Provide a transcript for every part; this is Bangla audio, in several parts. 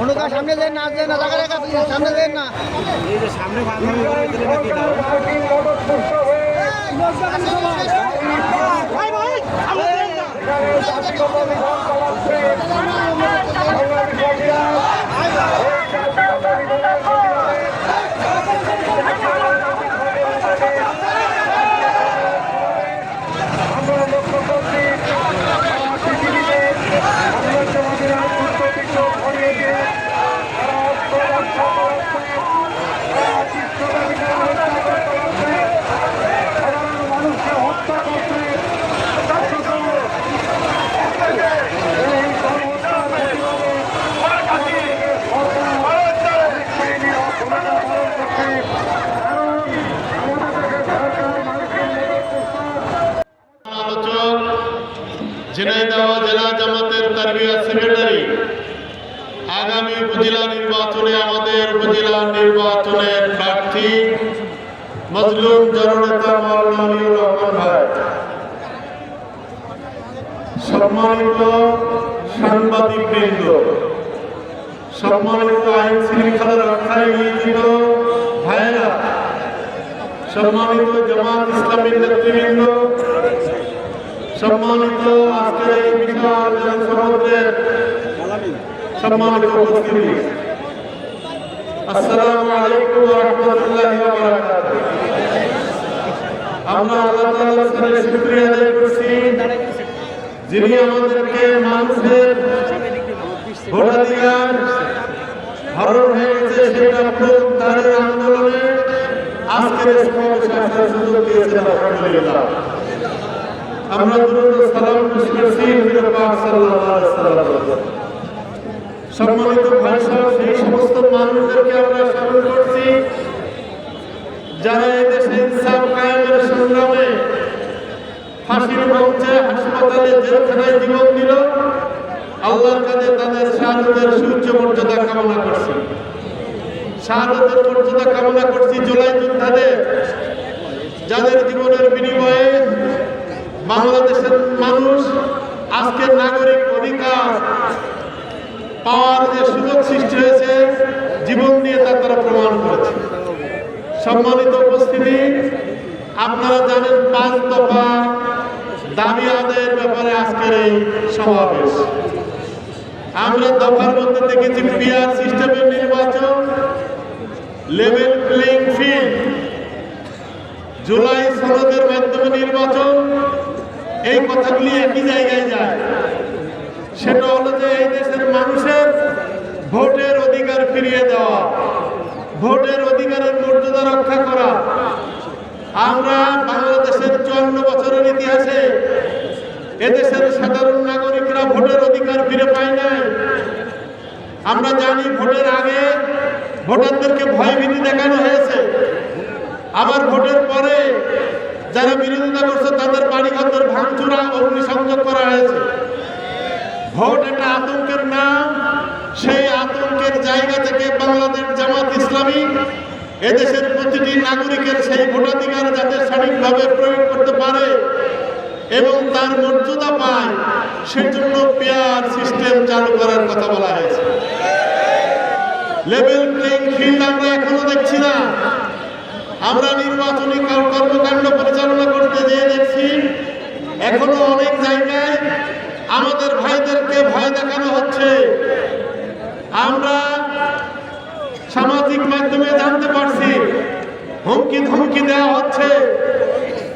অনুকা সামনে দেন না দেন না দেখা দেখা সামনে দেন না হয়ে জাতিগত বিধান চালাচ্ছে ঝিনাইদহ জেলা জামাতের তারবিয়া সেক্রেটারি। আগামী উপজেলা নির্বাচনে আমাদের উপজেলা নির্বাচনের প্রার্থী মজলুম জননেতা মৌলানিউর রহমান ভাই। সম্মানিত সাংবাদিক বৃন্দ আইন শৃঙ্খলা রক্ষায় নিয়োজিত ভাইয়েরা, সম্মানিত জামাত ইসলামী নেতৃবৃন্দ সম্মানিত আজকের এই বিশাল জনসমুদ্রের সম্মানিত উপস্থিতি। আসসালামু আলাইকুম ওয়া রাহমাতুল্লাহি ওয়া বারাকাতুহু। আমরা আল্লাহ তাআলার কাছে শুকরিয়া আদায় করছি। যিনি আমাদেরকে মানুষের ভোটাধিকার হরণ হয়ে গেছে সেটা পুনরুদ্ধারের আন্দোলনে আজকের সমাবেশে আসার সুযোগ দিয়েছেন, আলহামদুলিল্লাহ। আমরা দুরুদ সালাম সম্মানিত ভাই সাহেব সেই সমস্ত মানুষদেরকে আমরা স্মরণ করছি, যারা এই ইনসাফ কায়েমের সংগ্রামে ফাঁসির মঞ্চে হাসপাতালে জেলখানায় জীবন দিল, আল্লাহর কাছে তাদের শাহাদতের সূর্য মর্যাদা কামনা করছি। শাহাদতের মর্যাদা কামনা করছি জুলাই যোদ্ধাদের যাদের জীবনের বিনিময়ে বাংলাদেশের মানুষ আজকের নাগরিক অধিকার পাওয়ার যে সুযোগ সৃষ্টি হয়েছে, জীবন দিয়ে তা তারা প্রমাণ করেছে। সম্মানিত উপস্থিতি, আপনারা জানেন পাঁচ দফা দাবি আদায়ের ব্যাপারে আজকের এই সমাবেশ। আমরা দফার মধ্যে দেখেছি পিয়ার সিস্টেমের নির্বাচন, লেভেল প্লেইং ফিল্ড, জুলাই সনদের মাধ্যমে নির্বাচন এই কথাগুলি একই জায়গায় যায়। সেটা হলো যে এই দেশের মানুষের ভোটের অধিকার ফিরিয়ে দেওয়া, ভোটের অধিকারের মর্যাদা রক্ষা করা। আমরা বাংলাদেশের চুয়ান্ন বছরের ইতিহাসে এদেশের সাধারণ নাগরিকরা ভোটের অধিকার ফিরে পায় নাই। আমরা জানি ভোটের আগে ভোটারদেরকে ভয়ভীতি দেখানো হয়েছে। আবার ভোটের পরে যারা বিরোধিতা করছে, তাদের বাড়ি ঘর ভাঙচুরা অগ্নিসংযোগ করা হয়েছে। ভোট একটা আতঙ্কের নাম। সেই আতঙ্কের জায়গা থেকে বাংলাদেশ জামাত ইসলামী এদেশের প্রতিটি নাগরিকের সেই ভোটাধিকার যাতে সঠিকভাবে প্রয়োগ করতে পারে এবং তার মর্যাদা পায়, সেজন্য পেয়ার সিস্টেম চালু করার কথা বলা হয়েছে। লেভেল প্লেইং ফিল্ড আমরা এখনও দেখছি না। আমরা নির্বাচনী কর- কর্মকাণ্ড পরিচালনা করতে যেয়ে দেখছি এখনও অনেক জায়গায় আমাদের ভাইদেরকে ভয় দেখানো হচ্ছে। আমরা সামাজিক মাধ্যমে জানতে পারছি, হুমকি ধমকি দেওয়া হচ্ছে।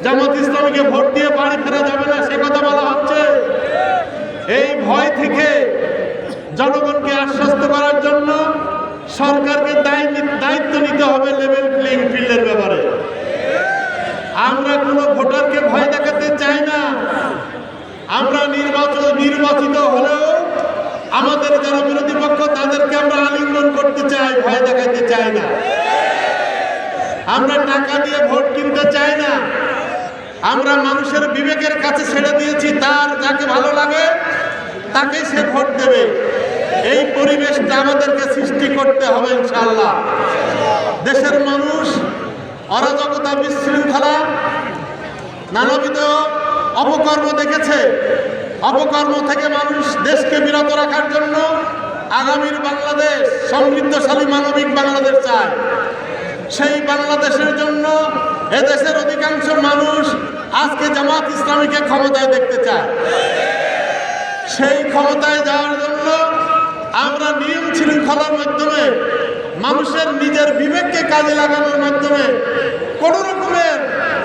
জামাত ইসলামীকে ভোট দিয়ে বাড়ি ফেরা যাবে না, সে কথা বলা হচ্ছে। এই ভয় থেকে জনগণকে আশ্বস্ত করার জন্য দায়িত্ব নিতে হবে লেভেল প্লেইং ফিল্ডের ব্যাপারে। আমরা কোনো ভোটারকে ভয় দেখাতে চাই না। আমরা নির্বাচন নির্বাচিত হলেও আমাদের যারা বিরোধী পক্ষ, তাদেরকে আমরা আলিঙ্গন করতে চাই, ভয় দেখাতে চাই না। আমরা টাকা দিয়ে ভোট কিনতে চাই না। আমরা মানুষের বিবেকের কাছে ছেড়ে দিয়েছি, তার যাকে ভালো লাগে তাকে সে ভোট দেবে। এই পরিবেশটা আমাদেরকে সৃষ্টি করতে হবে ইনশাল্লাহ দেশের মানুষ অরাজকতা বিশৃঙ্খলা, নানাবিধ অপকর্ম দেখেছে। অপকর্ম থেকে মানুষ দেশকে বিরত রাখার জন্য আগামীর বাংলাদেশ, সমৃদ্ধশালী মানবিক বাংলাদেশ চায়। সেই বাংলাদেশের জন্য এদেশের অধিকাংশ মানুষ আজকে জামাত ইসলামীকে ক্ষমতায় দেখতে চায়। সেই ক্ষমতায় যাওয়ার জন্য আমরা নিয়ম শৃঙ্খলার মাধ্যমে। মানুষের নিজের বিবেককে কাজে লাগানোর মাধ্যমে কোনো রকমের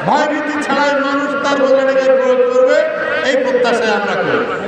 ভয়ভীতি ছাড়াই মানুষ তার রোজগারিকে প্রয়োগ করবে, এই প্রত্যাশায় আমরা করি।